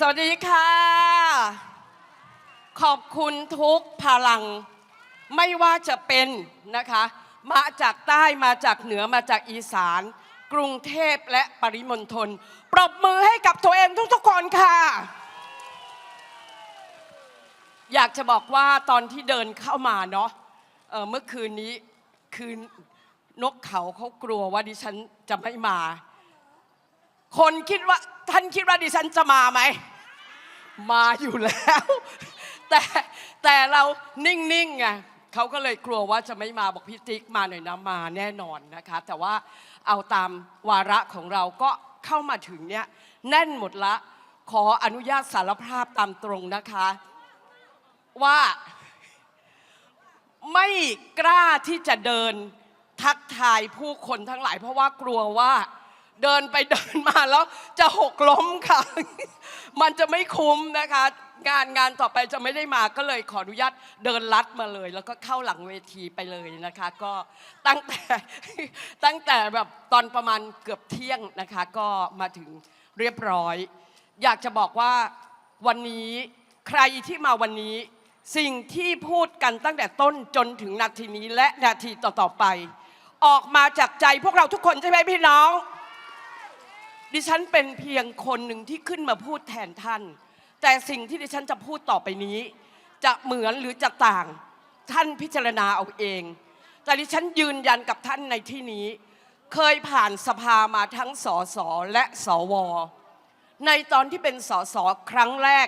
สวัสดีค่ะ ขอบคุณทุกพลัง ไม่ว่าจะเป็นนะคะ มาจากใต้มาจากเหนือมาจากอีสาน กรุงเทพและปริมณฑลปรบมือให้กับตัวเองทุกๆคนค่ะ อยากจะบอกว่าตอนที่เดินเข้ามาเนาะเเมื่อคืนนี้คืนนกเขาเขากลัวว่าดิฉันจะไม่มา คนคิดว่าท่านคิดว่าดิฉันจะมาไหม มาอยู่แล้ว แต่แต่เรานิ่งๆไงเขาก็เลยกลัวว่าจะไม่มาบอกพี่ติ๊กมาหน่อยนะมาแน่นอนนะคะ แต่ว่าเอาตามวาระของเราก็เข้ามาถึงเนี่ยแน่นหมดละ ขออนุญาตสารภาพตามตรงนะคะ ว่าไม่กล้าที่จะเดินทักทายผู้คนทั้งหลาย เพราะว่ากลัวว่า เดินไปเดินมาแล้วจะหกล้มค่ะ มันจะไม่คุ้มนะคะ งานงานต่อไปจะไม่ได้มาก็เลยขออนุญาตเดินลัดมาเลย แล้วก็เข้าหลังเวทีไปเลยนะคะ ก็ตั้งแต่ตั้งแต่แบบตอนประมาณเกือบเที่ยงนะคะ ก็มาถึงเรียบร้อย อยากจะบอกว่าวันนี้ใครที่มาวันนี้สิ่งที่พูดกันตั้งแต่ต้นจนถึงนาทีนี้และนาทีต่อๆไป ออกมาจากใจพวกเราทุกคนใช่ไหมพี่น้อง ดิฉันเป็นเพียงคนหนึ่งที่ขึ้นมาพูดแทนท่าน แต่สิ่งที่ดิฉันจะพูดต่อไปนี้ จะเหมือนหรือจะต่างท่านพิจารณาเอาเอง แต่ดิฉันยืนยันกับท่านในที่นี้ เคยผ่านสภามาทั้งสสและสว ในตอนที่เป็นสสครั้งแรก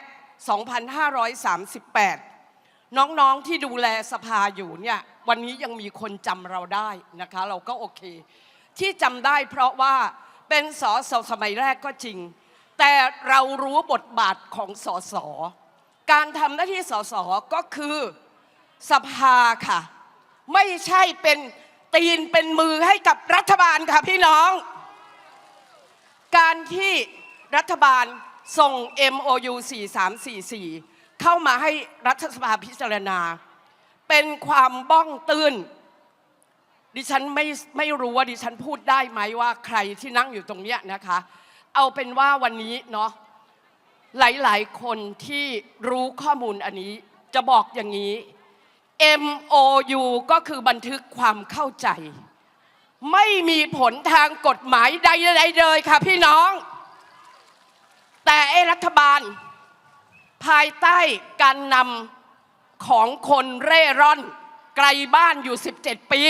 2538 น้องๆที่ดูแลสภาอยู่เนี่ย วันนี้ยังมีคนจำเราได้นะคะ เราก็โอเค ที่จำได้เพราะว่า เป็นสสสมัยแรกก็จริง แต่เรารู้บทบาทของสสการทำหน้าที่สสก็คือสภาค่ะ ไม่ใช่เป็นตีนเป็นมือให้กับรัฐบาลค่ะพี่น้อง การที่รัฐบาลส่ง MOU 4344 เข้ามาให้รัฐสภาพิจารณา เป็นความบ้องตื้น ดิฉันไม่ไม่รู้ว่าดิฉันพูดได้ไหมว่าใครที่นั่งอยู่ตรงเนี้ยนะคะ เอาเป็นว่าวันนี้เนาะหลายๆ คนที่รู้ข้อมูลอันนี้จะบอกอย่างนี้ MOU ก็คือบันทึกความเข้าใจ ไม่มีผลทางกฎหมายใดๆเลยค่ะพี่น้อง แต่ไอ้รัฐบาล ภายใต้การนำของคนเร่ร่อน ไกลบ้านอยู่ 17 ปี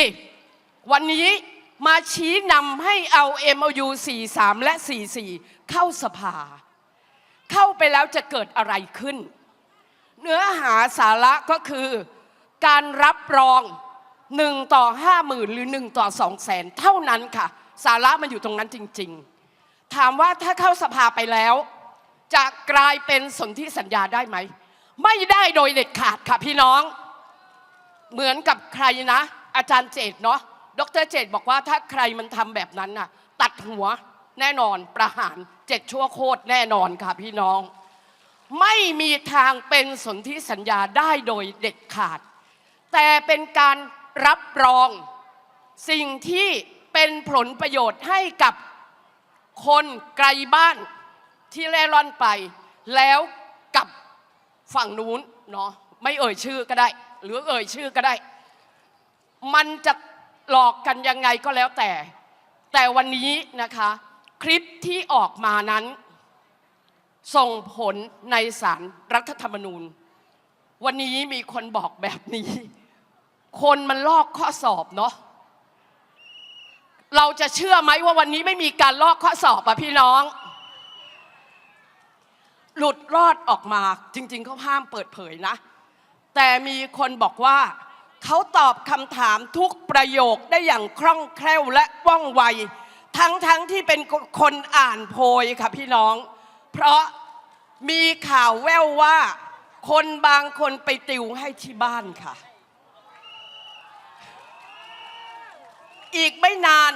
วันนี้มาชี้นำให้เอา MOU 43 และ 44 เข้าสภา เข้าไปแล้วจะเกิดอะไรขึ้น เนื้อหาสาระก็คือการรับรอง1ต่อ5 0,000หรือ1ต่อ2แสนเท่านั้นค่ะ สาระมันอยู่ตรงนั้นจริง ๆ ถามว่าถ้าเข้าสภาไปแล้ว จะกลายเป็นสนธิสัญญาได้ไหม ไม่ได้โดยเด็ดขาดค่ะพี่น้อง เหมือนกับใครนะ อาจารย์เจตเนาะ ดรเจตบอกว่าถ้าใครมันทำแบบนั้นน่ะ ตัดหัวแน่นอนประหารเจ็ดชั่วโคตรแน่นอนค่ะพี่น้อง ไม่มีทางเป็นสนธิสัญญาได้โดยเด็ดขาด แต่เป็นการรับรองสิ่งที่เป็นผลประโยชน์ให้กับคนไกลบ้านที่เล่ร่อนไป แล้วกับฝั่งนู้นเนาะไม่เอ่ยชื่อก็ได้ หรือเอ่ยชื่อก็ได้ มันจะ หลอกกันยังไงก็แล้วแต่ แต่วันนี้นะคะ คลิปที่ออกมานั้น ส่งผลในศารรัฐธรรมนูญ วันนี้มีคนบอกแบบนี้ คนมันลอกข้อสอบเนาะเราจะเชื่อไหมว่าวันนี้ไม่มีการลอกข้อสอบอะพี่น้อง หลุดรอดออกมาจริง ๆเขาห้ามเปิดเผยนะ แต่มีคนบอกว่า เขาตอบคำถามทุกประโยคได้อย่างคล่องแคล่วและว่องไว ทั้งๆทที่เป็นคนอ่านโพยค่ะพี่น้อง เพราะมีข่าวแว่วว่า คนบางคนไปติวให้ที่บ้านค่ะ อีกไม่นาน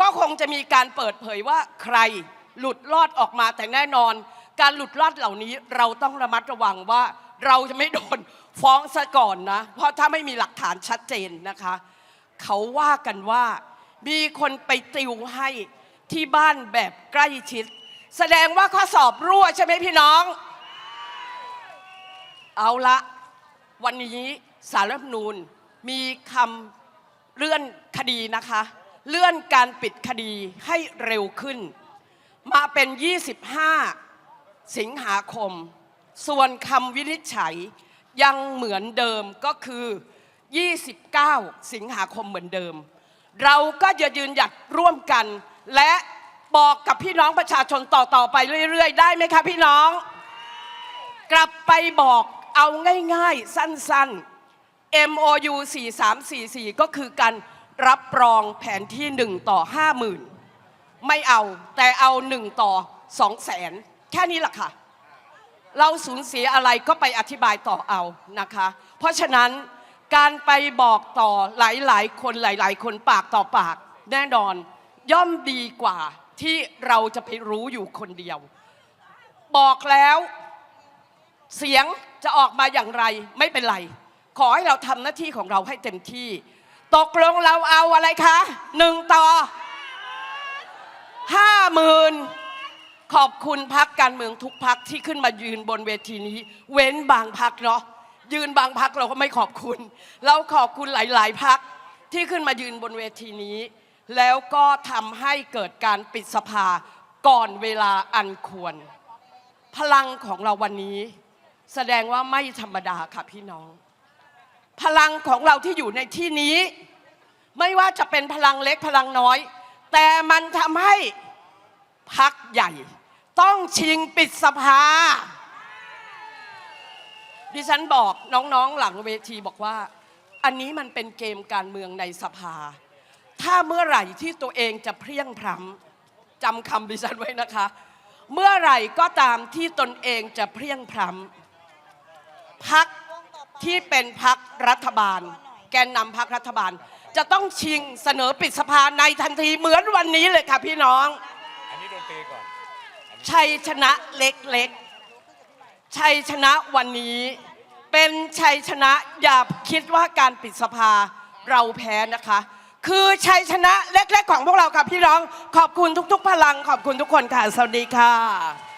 ก็คงจะมีการเปิดเผยว่าใครหลุดรอดออกมาแต่แน่นอน การหลุดรอดเหล่านี้เราต้องระมัดระวังว่า เราจะไม่โดนฟ้องซะก่อนนะ เพราะถ้าไม่มีหลักฐานชัดเจนนะคะ เขาว่ากันว่ามีคนไปติวให้ที่บ้านแบบใกล้ชิด แสดงว่าข้อสอบรั่วใช่ไหมพี่น้อง เอาละวันนี้สารรัฐมนูญมีคำเลื่อนคดีนะคะ เลื่อนการปิดคดีให้เร็วขึ้น มาเป็น 25 สิงหาคม ส่วนคำวินิจฉัยยังเหมือนเดิมก็คือ 29 สิงหาคมเหมือนเดิม เราก็จะยืนหยัดร่วมกัน และบอกกับพี่น้องประชาชนต่อ ๆ ไปเรื่อย ๆ ได้ไหมคะพี่น้อง กลับไปบอกเอาง่ายๆ สั้น ๆ MOU 4344 ก็คือการรับรองแผนที่ 1 ต่อ 50,000 ไม่เอาแต่เอา 1 ต่อ2แสนแค่นี้แหละค่ะ เราสูญเสียอะไรก็ไปอธิบายต่อเอานะคะ เพราะฉะนั้นการไปบอกต่อหลายๆ คนหลาย ๆ คนปากต่อปากแน่นอน ย่อมดีกว่าที่เราจะไปรู้อยู่คนเดียว บอกแล้ว เสียงจะออกมาอย่างไรไม่เป็นไร ขอให้เราทำหน้าที่ของเราให้เต็มที่ ตกลงเราเอาอะไรคะหนึ่งต่อห้าหมื่น ขอบคุณพักการเมืองทุกพักที่ขึ้นมายืนบนเวทีนี้ เว้นบางพักเนาะยืนบางพักเราก็ไม่ขอบคุณ เราขอบคุณหลาย ๆ พักที่ขึ้นมายืนบนเวทีนี้ แล้วก็ทำให้เกิดการปิดสภาก่อนเวลาอันควร พลังของเราวันนี้ แสดงว่าไม่ธรรมดาค่ะพี่น้อง พลังของเราที่อยู่ในที่นี้ ไม่ว่าจะเป็นพลังเล็กพลังน้อย แต่มันทำให้ พักใหญ่ ต้องชิงปิดสภา ดิฉันบอกน้องๆหลังเวทีบอกว่า อันนี้มันเป็นเกมการเมืองในสภา ถ้าเมื่อไหร่ที่ตัวเองจะเพรียงพร้ำจำคำดิฉันไว้นะคะ เมื่อไหร่ก็ตามที่ตนเองจะเพรียงพร้ำพักที่เป็นพักรัฐบาล แกนนำพักรัฐบาล จะต้องชิงเสนอปิดสภาในทันทีเหมือนวันนี้เลยค่ะพี่น้อง นตรีก่อน ชัยชนะเล็กๆ ชัยชนะวันนี้ เป็นชัยชนะอย่าคิดว่าการปิดสภาเราแพ้นะคะ คือชัยชนะเล็กๆของพวกเราค่ะพี่น้อง ขอบคุณทุก ๆ พลัง ขอบคุณทุกคนค่ะ สวัสดีค่ะ